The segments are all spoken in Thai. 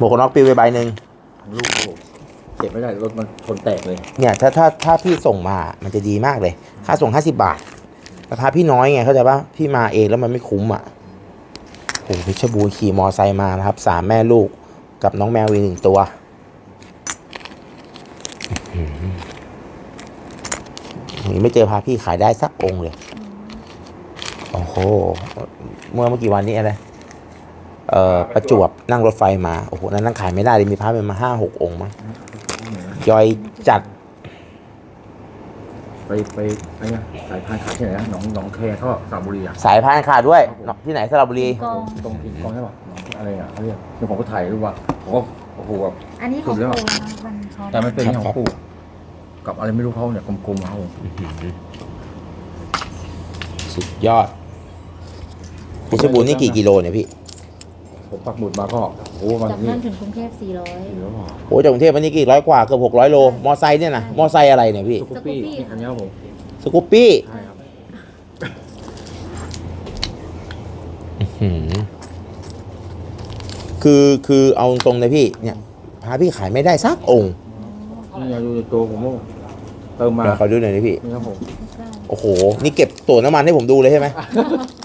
หมวกกันน็อกปลิวไปใบหนึ่งลูกผมเก็บไม่ได้รถมันชนแตกเลย เนี่ยถ้าถ้าถ้าพี่ส่งมามันจะดีมากเลย ค่าส่งห้าสิบาทราคาพี่น้อยไงเข้าใจปะพี่มาเองแล้วมันไม่คุ้มอะโอ้โหเพชรบูรณ์ขี่มอไซค์มานะครับสามแม่ลูกกับน้องแมวอีกหนึ่งตัวอื้อหือไม่เจอพาพี่ขายได้สักองค์เลย โอ้โห เมื่อเมื่อกี่วันนี้อะไรเอ่อ ประจวบนั่งรถไฟมาโอ้โหนั้นนั่งขายไม่ได้เลยมีพระเป็นมาห้าหกองค์มั้งย่อยจัด ไปไปไอ้เนี่ยสายพานขาดที่ไหนนะหนองหนองแคท่อสระบุรีอะสายพานขาดด้วยเนาะที่ไหนสระบุรี กอง ตรงพิงกองใช่ป่ะหนองอะไรอะเขาเรียกคือผมก็ถ่ายรูปว่าผมก็โอ้โหแบบอันนี้ของสุดแล้วปู่นะคะมันเขาแต่มันเป็นครับของปู่กับอะไรไม่รู้เขาเนี่ยกลมๆเขาสุดยอดเพชรบูรณ์นี่กี่กิโลเนี่ยพี่ ผมปักหมุดมาก็โอ้โหมันจากนี่นั่นถึงกรุงเทพ400 เหลือว่าโอ้จากกรุงเทพวันนี้กี่ร้อยกว่าเกือบหกร้อยโล มอไซค์เนี่ยนะ มอไซค์อะไรเนี่ยพี่ สกูปปี้ที่คันนี้ครับผมสกูปปี้ใช่ครับหืมคือคือเอาตรงเลยพี่ เนี่ยพาพี่ขายไม่ได้สักองค์นี่ไงดูตัวผมว่าเติมมาเดี๋ยวขอดูหน่อยดิพี่ นี่ครับผม โอ้โห นี่เก็บตั๋วน้ำมันให้ผมดูเลยใช่ไหมเติมน้ำมัน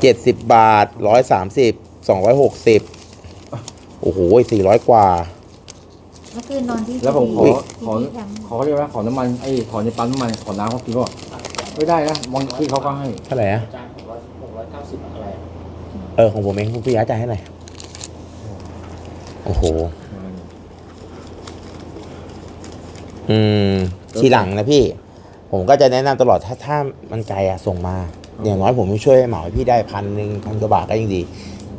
เจ็ดสิบบาทร้อยสามสิบสองร้อยหกสิบโอ้โหสี่ร้อยกว่าเมื่อคืนนอนที่แล้วผมขอ ที่ขอ ที่แคมป์ขอเรียกว่าขอน้ำมันไอ้ขอในปั๊มน้ำมันขอน้ำเขากินก็ไม่ได้นะบางที่เขาก็ให้เท่าไหร่อะเออ ของผมเองคุณพี่ย้ายจ่ายให้หน่อยโอ้โห อืม ทีหลังนะพี่ ผมก็จะแนะนำตลอดถ้าถ้ามันไกลอะส่งมา อย่างน้อยผมช่วยเหมาให้พี่ได้พันหนึ่งพันกว่าบาทก็ยังดี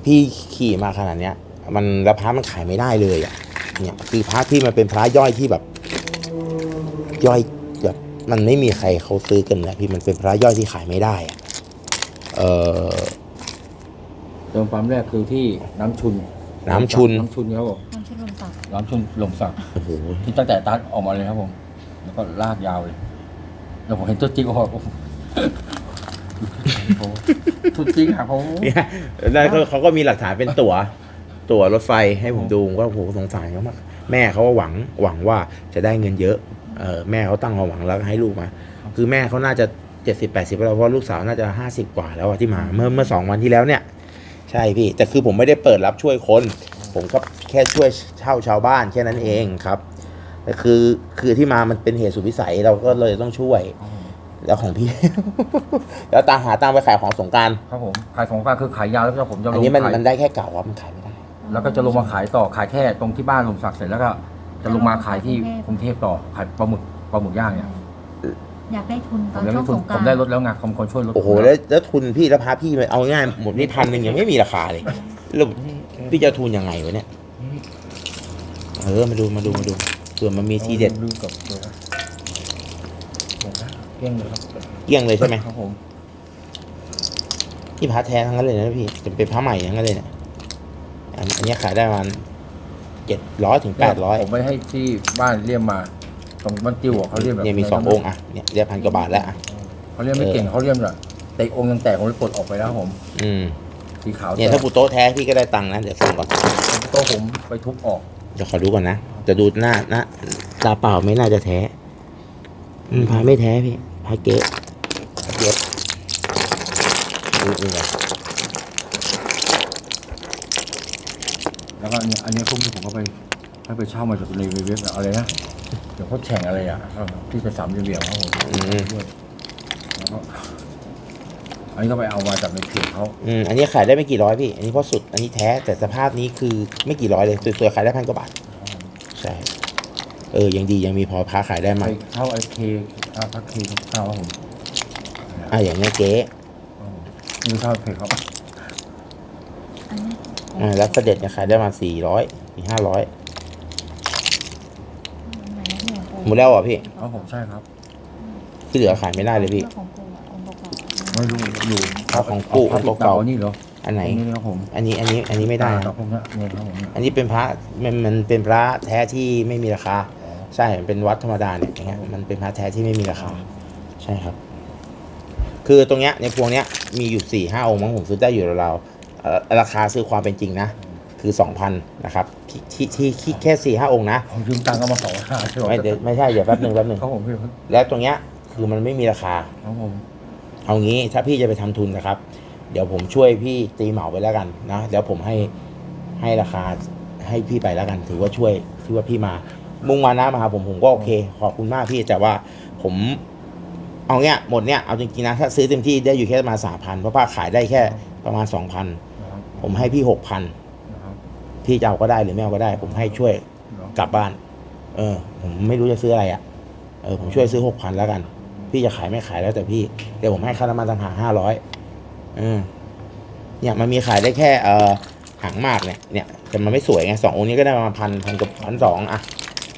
พี่ขี่มาขนาดเนี้ย มันแล้วพระมันขายไม่ได้เลยอะเนี่ยคือพระที่มันเป็นพระย่อยที่แบบ ย่อยแบบมันไม่มีใครเขาซื้อกันนะพี่มันเป็นพระย่อยที่ขายไม่ได้อะเออเติมปั๊มแรกคือที่น้ำชุนน้ำชุนน้ำชุนครับผมน้ำชุนลมตักน้ำชุนหลมสักโอ้โหที่ตั้งแต่ตัดออกมาเลยครับผม แล้วก็ลากยาวเลย แล้วผมเห็นตัวจริงก็โอ้โห ตัวจริงอะผมเนี่ยแล้วเขาเขาก็มีหลักฐานเป็นตั๋ว ตั๋วรถไฟให้ผมดูผมก็โอ้โหสงสารเขามากแม่เขาก็หวังหวังว่าจะได้เงินเยอะเออแม่เขาตั้งความหวังแล้วให้ลูกมา คือแม่เขาน่าจะเจ็ดสิบแปดสิบแล้วเพราะลูกสาวน่าจะห้าสิบกว่าแล้วอะที่มาเมื่อเมื่อสองวันที่แล้วเนี่ย ใช่พี่ แต่คือผมไม่ได้เปิดรับช่วยคน ผมก็แค่ช่วยเช่าชาวบ้านแค่นั้นเองครับแต่คือคือที่มามันเป็นเหตุสุดวิสัยเราก็เลยต้องช่วย แล้วของพี่ แล้วตามหาตามไปขายของสงกรารครับผมขายของกลางคือขายยาวแล้วก็ผมจะลอันงนี้มันขายมันได้แค่เก่าครับมันขายไม่ได้ แล้วก็จะลงมาขายต่อขายแค่ตรงที่บ้านลมสักเสร็จแล้วก็จะลงมาขายที่กรุงเทพต่อขายปลาหมึกปลาหมึกย่างเนี่ยอยากได้ทุนตผอมนยังช่วไม่งทุสนงกผรานมได้ต์รถแล้วไงผมคนช่วยรถโอ้โหแล้วแล้วทุนพี่แล้วพาพี่ไปเอาง่ายหมดนี่พันหนึ่งยังไม่มีราคาเลยแล้วพี่จะทุนยังไงวะเนี่ย เออมาดูมาดูมาดูเผื่อมันมีทีเด็ดลืมกับตัวนะหมดนะ เกลี้ยงเลยครับเกลี้ยงเลยใช่ไหมครับผมนี่พระแท้ทั้งนั้นเลยนะพี่จะเป็นพระใหม่ทั้งนั้นเลยเนี่ยอันอันนี้ขายได้ประมาณเจ็ดร้อยถึงแปดร้อยผมไปให้ที่บ้านเรียมมาตรงบ้านติ้วอะเขาเรียมแบบเนี่ยมีสององค์อะเนี่ยเรียกพันกว่าบาทแล้วอะเขาเรียมไม่เก่งเขาเรียมแบบเตะองค์ยังแตกผมเลยปลดออกไปแล้วครับผม อืมสีขาวเนี่ยถ้าปูโต๊ะแท้พี่ก็ได้ตังค์นะเดี๋ยวส่งก่อนโต๊ะผมไปทุบออกเดี๋ยวขอดูก่อนนะจะดูหน้าหน้าตาเปล่าไม่น่าจะแท้อืมพาไม่แท้พี่ พาเก๊ะพาเก๊ะดูดูก่อนแล้วก็อันนี้อันนี้พวกนี้ผมก็ไปให้ไปเช่ามาจากในเว็บอะไรนะเดี๋ยวเขาแข่งอะไรอะที่เป็นสามเหลี่ยมๆครับผมอืมด้วยแล้วก็อันนี้ก็ไปเอามาจากในเพจเขาอืมอันนี้ขายได้ไม่กี่ร้อยพี่ อันนี้เพราะสุด อันนี้แท้ แต่สภาพนี้คือไม่กี่ร้อยเลยสวยๆขายได้พันกว่าบาท ใช่ เออ ยังดียังมีพอพาขายได้ไปมาเช่าไอเค อาพักเคเช่าครับผมอะอย่างเงี้ยเก๊นี่เช่าเพจเขาอันนี้อ่าแล้วเสด็จเนี่ยขายได้มาสี่ร้อยสี่ห้าร้อยไหนเนี่ยปู่หมดแล้วเหรอะพี่ครับผมใช่ครับ ที่เหลือขายไม่ได้เลยพี่ ของปู่องค์ประกอบไม่รู้อยู่ครับของปู่พับของเก่าเก่านี่เหรออันไหน นี่ครับผมอันนี้อันนี้อันนี้ไม่ได้คครัรับบผมเนี่ยเนี่ยครับผมเนี่ยอันนี้เป็นพระมันมันเป็นพระแท้ที่ไม่มีราคา ใช่มันเป็นวัดธรรมดาเนี่ยอย่างเงี้ยมันเป็นพระแท้ที่ไม่มีราคาใช่ครับ คือตรงเนี้ยในพวงเนี้ยมีอยู่สี่ห้าองค์มั้งผมซื้อได้อยู่ราวๆเอ่อราคาซื้อความเป็นจริงนะคือสองพันนะครับที่ที่ที่ที่แค่สี่ห้าองค์นะผมยืมตังค์ก็มาสองห้าใช่ไหมไม่เดี๋ยวไม่ใช่เดี๋ยวแป๊บหนึ่งแป๊บหนึ่งครับผมพี่แล้วตรงเนี้ยคือมันไม่มีราคาครับผมเอางี้ถ้าพี่จะไปทำทุนนะครับ เดี๋ยวผมช่วยพี่ตีเหมาไปแล้วกันนะแล้วผมให้ให้ราคาให้พี่ไปแล้วกัน ถือว่าช่วยถือว่าพี่มา มุ่งมานะมาหาผมผมก็โอเค ขอบคุณมากพี่แต่ว่าผมเอาเนี้ยหมดเนี้ยเอาจริงๆนะถ้าซื้อเต็มที่ได้อยู่แค่ประมาณสามพันเพราะป้าขายได้แค่ประมาณสองพันนะครับผมให้พี่หกพันนะครับพี่จะเอาก็ได้หรือไม่เอาก็ได้ ผมให้ช่วยเนาะกลับบ้าน เออ ผมไม่รู้จะซื้ออะไรอะ่ะเออผมช่วยซื้อหกพันแล้วกัน พี่จะขายไม่ขายแล้วแต่พี่เดี๋ยวผมให้ค่าน้ำมันต่างหากห้าร้อยอืมเนี่ยมันมีขายได้แค่เอ่อหางมากเนี่ยเนี่ยแต่มันไม่สวยไงสององค์นี้ก็ได้ประมาณพันพันกับพันสองอะ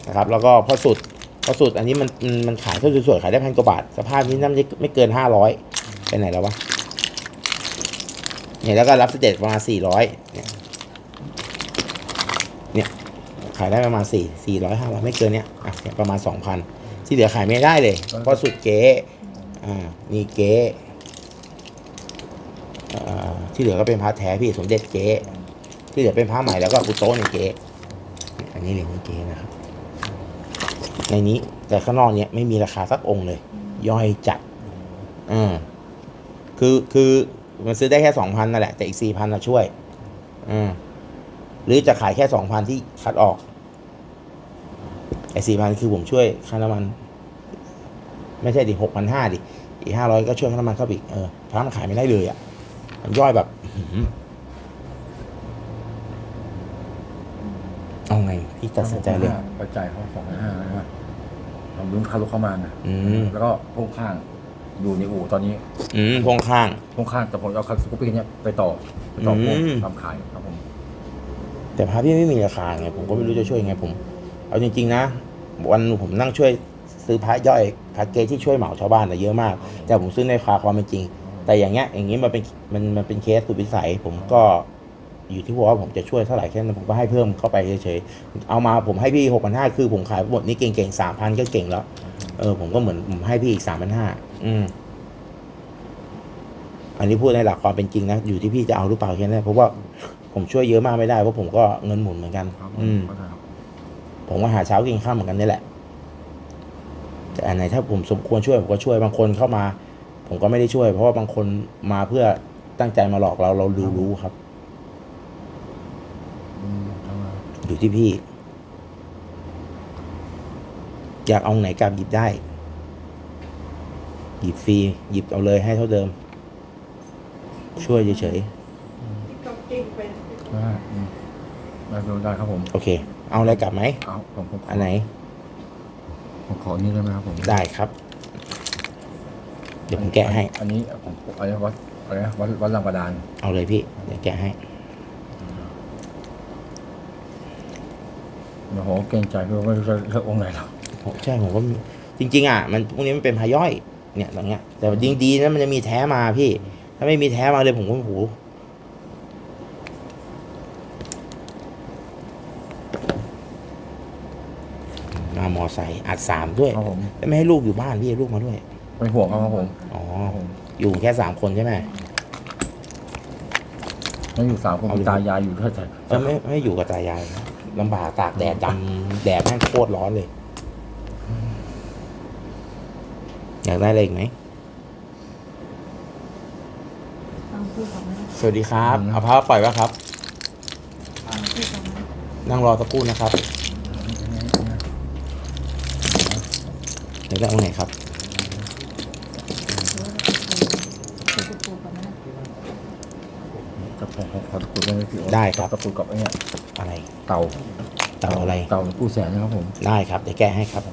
นะครับแล้วก็พอสุดพอสุดอันนี้มันมันขายเท่าสวยๆขายได้พันกว่าบาท สภาพนี้น่าจะไม่เกินห้าร้อยไปไหนแล้ววะเนี่ยแล้วก็รับสเตจประมาณสี่ร้อยเนี่ยเนี่ยขายได้ประมาณสี่สี่ร้อยห้าร้อยไม่เกินเนี้ยอะเนี่ยประมาณสองพันที่เหลือขายไม่ได้เลยเพราะสุดเก๊อ่านี่เก๊อ่าที่เหลือก็เป็นพระแท้พี่สมเด็จเก๊ที่เหลือเป็นพระใหม่แล้วก็อุโต้ในเก๊อันนี้เหรียญเก๊นะครับ ในนี้ แต่ข้างนอกเนี้ยไม่มีราคาสักองค์เลย ย่อยจัดอืมคือคือมันซื้อได้แค่สองพันนั่นแหละ แต่อีกสี่พันนะช่วยอืมหรือจะขายแค่สองพันที่คัดออกไอ้สี่พันคือผมช่วยค่าน้ำมัน ไม่ใช่ดิหกพันห้าดิอีกห้าร้อยก็ช่วยค่าน้ำมันเข้าไปอีกเออพระมันขายไม่ได้เลยอะมันย่อยแบบอื้อหือ เอาไง พี่ตัดสินใจเลยไปจ่ายเขาสองพันห้านะครับผมยืมค่ารถเข้ามานะอืมแล้วก็พ่วงข้างอยู่ในอู่ตอนนี้อืมพวงข้าง พ่วงข้างแต่ผมเอาคันสกูปปี้เนี้ยไปต่อไปต่อพ่วงอืม ทำขายครับผม แต่พระพี่ไม่มีราคาไงผมก็ไม่รู้จะช่วยยังไงผม เอาจริง ๆ นะ วันหนึ่งผมนั่งช่วยซื้อพระย่อยพระเกที่ช่วยเหมาชาวบ้านน่ะเยอะมาก แต่ผมซื้อในราคาความเป็นจริง แต่อย่างเงี้ยอย่างงี้มันเป็นมันมันเป็นเคสสุดวิสัย ผมก็ อยู่ที่ว่าผมจะช่วยเท่าไหร่แค่นั้นผมก็ให้เพิ่มเข้าไปเฉยๆเอามาผมให้พี่หกพันห้าคือผมขายหมดนี้เก่งๆสามพันก็เก่งแล้ว เออ ผมก็เหมือนผมให้พี่อีกสามพันห้าอืมอันนี้พูดในหลักความเป็นจริงนะอยู่ที่พี่จะเอาหรือเปล่าแค่นั้นเพราะว่าผมช่วยเยอะมากไม่ได้เพราะผมก็เงินหมุนเหมือนกันครับผมอืมเข้าใจครับผมก็หาเช้ากินข้าวเหมือนกันนี่แหละแต่อันไหนถ้าผมสมควรช่วยผมก็ช่วยบางคนเข้ามา ผมก็ไม่ได้ช่วย เพราะว่าบางคนมาเพื่อตั้งใจมาหลอกเราเรารู้รู้ครับ อยู่ที่พี่ อยากเอาไหนกลับหยิบได้ หยิบฟรีหยิบเอาเลยให้เท่าเดิม ช่วยเฉยได้อืมได้ได้ครับผม ๆโอเค เอาอะไรกลับไหมเอาผมผมอันไหน ผมขอนี่ได้ไหมครับผมได้ครับ เดี๋ยวผมแกะให้ อันนี้ผมอันนี้วัดอะไรนะวัดวัดลำกระดานเอาเลยพี่ เดี๋ยวแกะให้ โอ้โหเกรงใจด้วยไม่รู้จะเลือกองค์ไหนหรอกผมใช่ผมก็จริง ๆ อะ มันพวกนี้มันเป็นพาย่อย เนี่ยตรงเนี้ย แต่จริงดีนะมันจะมีแท้มาพี่ ถ้าไม่มีแท้มาเลยผมก็โอ้โหมามอไซค์อัดสามด้วยครับผมแล้วไม่ให้ลูกอยู่บ้านพี่ให้ลูกมาด้วย เป็นห่วงเขาครับผมอ๋อ ครับผมอยู่แค่สามคนใช่ไหมนั่นอยู่สามคนเอาเลย ตายายอยู่ด้วยแต่เออไม่ไม่อยู่กับตายายนะ ลำบากตากแดดดำแดดแม่งโคตรร้อนเลย อยากได้อะไรอีกไหมเอาพูดก่อนนะสวัสดีครับเอาพระปล่อยวะครับเอาพูดก่อนนะนั่งรอสักครู่นะครับ อยากได้องค์ไหนครับ พูดพูดก่อนนะ ขอตะกรุดได้ไหมพี่ได้ครับ ตะกรุดกับไอ้เนี่ยอะไร เต่าเต่าอะไร เต่าผู้แสนนะครับผมได้ครับเดี๋ยวแก้ให้ครับ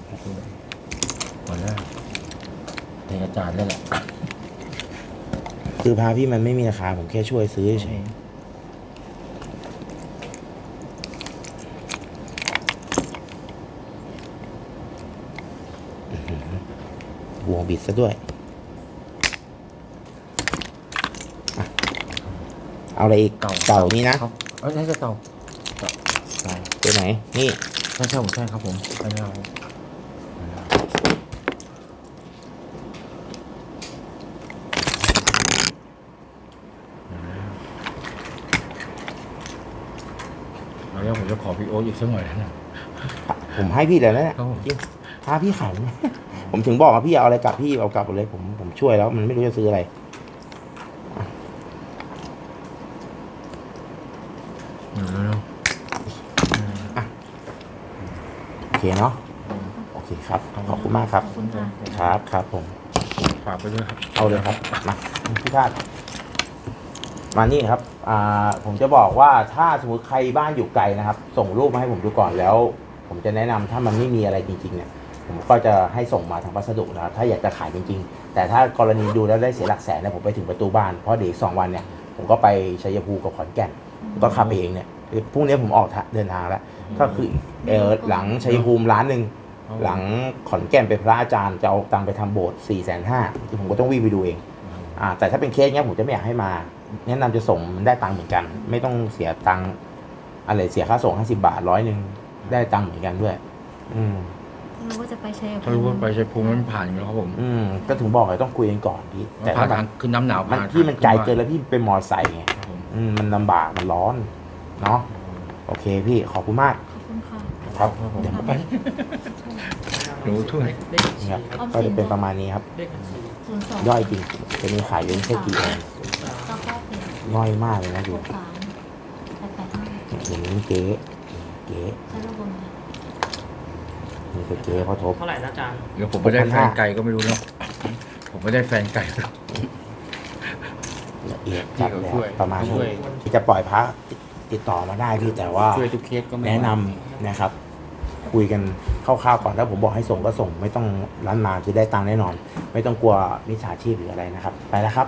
ก่อนแรกเทอาจารย์ได้แหละคือพาพี่มันไม่มีราคาผมแค่ช่วยซื้อเฉยห่วงบิดซะด้วยอะ เอาอะไรอีกเต่าเต่านี่นะ ครับเอ้ยใช่ใช่เต่าเต่าใช่ตัวไหน นี่ใช่ใช่ผมใช่ครับผมใช่ครับผมเอาแล้วผมจะขอพี่โอ๊ตอีกสักหน่อยนะ ผมให้พี่แล้วนะเนี่ยครับผม จริงถ้าพี่ขายเนี่ยผมถึงบอกว่าพี่เอาอะไรกลับพี่เอากลับหมดเลยผมผมช่วยแล้วมันไม่รู้จะซื้ออะไร เดี๋ยวเร็ว โอเคเนาะโอเคครับ ขอบคุณมากครับขอบคุณค่ะครับครับผมๆฝากไปด้วยครับ เอาเลยครับ มาพี่ชาติมานี่ครับ อ่า ผมจะบอกว่าถ้าสมมติใครบ้านอยู่ไกลนะครับ ส่งรูปมาให้ผมดูก่อนแล้ว ผมจะแนะนำถ้ามันไม่มีอะไรจริงๆเนี่ย ผมก็จะให้ส่งมาทางพัสดุนะครับถ้าอยากจะขายจริง ๆ แต่ถ้ากรณีดูแล้วได้เสียหลักแสนเนี่ยผมไปถึงประตูบ้าน เพราะเดี๋ยวอีกสองวันเนี่ย ผมก็ไปชัยภูมิกับขอนแก่น ก็ขับเองเนี่ยพรุ่งนี้ผมออกทะเดินทางแล้วก็คือเออหลังชัยภูมิร้านหนึ่งหลังขอนแก่นไปพระอาจารย์จะเอาตังค์ไปทำโบสถ์สี่แสนห้าที่ผมก็ต้องวิ่งไปดูเองอ่าแต่ถ้าเป็นเคสเนี้ยผมจะไม่อยากให้มา แนะนำจะส่งมันได้ตังค์เหมือนกัน ไม่ต้องเสียตังค์อะไรเสียค่าส่งห้าสิบาทร้อยหนึ่งได้ตังค์เหมือนกันด้วย อืมรู้ว่าจะไปชัยภูมิถ้ารู้ว่าไปชัยภูมิมันผ่านอยู่แล้วครับผม อืมก็ถึงบอกเลยต้องคุยกันก่อนพี่แต่ผ่าถ้านแบทางบขึ้นน้ำหนาวมันผ่านที่มันไกลเกินแล้วพี่เป็นมอไซค์ไงครับผม อืมมันลำบากมันร้อน เนาะโอเคพี่ขอบคุณมาก ขอบคุณค่ะ ครับครับผมเดี๋ยวไปหนูช่วยนี่ครับก็จะเป็นประมาณนี้ครับศูนย์สองย่อยจริงจะมีขายอยู่ไม่ใช่กี่แอนเก้าเก้าสี่ย่อยมากเลยนะดูหกสามแปดแปดห้าอย่างนี้เก๊เก๊ใช้ระบบนะนี่ก็เก๊พอทบ เท่าไหร่นะอาจารย์เดี๋ยวผมไม่ได้แฟน6,500ไก่ก็ไม่รู้เนาะผมไม่ได้แฟนไก่ละเอียดจัดพี่แล้วเขาช่วยประมาณช่นี้วยที่จะปล่อยพระติดต่อมาได้พี่แต่ว่าช่วยทุกเคสก็ไม่แนะนำนะครับ คุยกันคร่าวๆก่อนถ้าผมบอกให้ส่งก็ส่ง ไม่ต้องร้านมาจะได้ตังค์แน่นอน ไม่ต้องกลัวมิจฉาชีพหรืออะไรนะครับ ไปแล้วครับ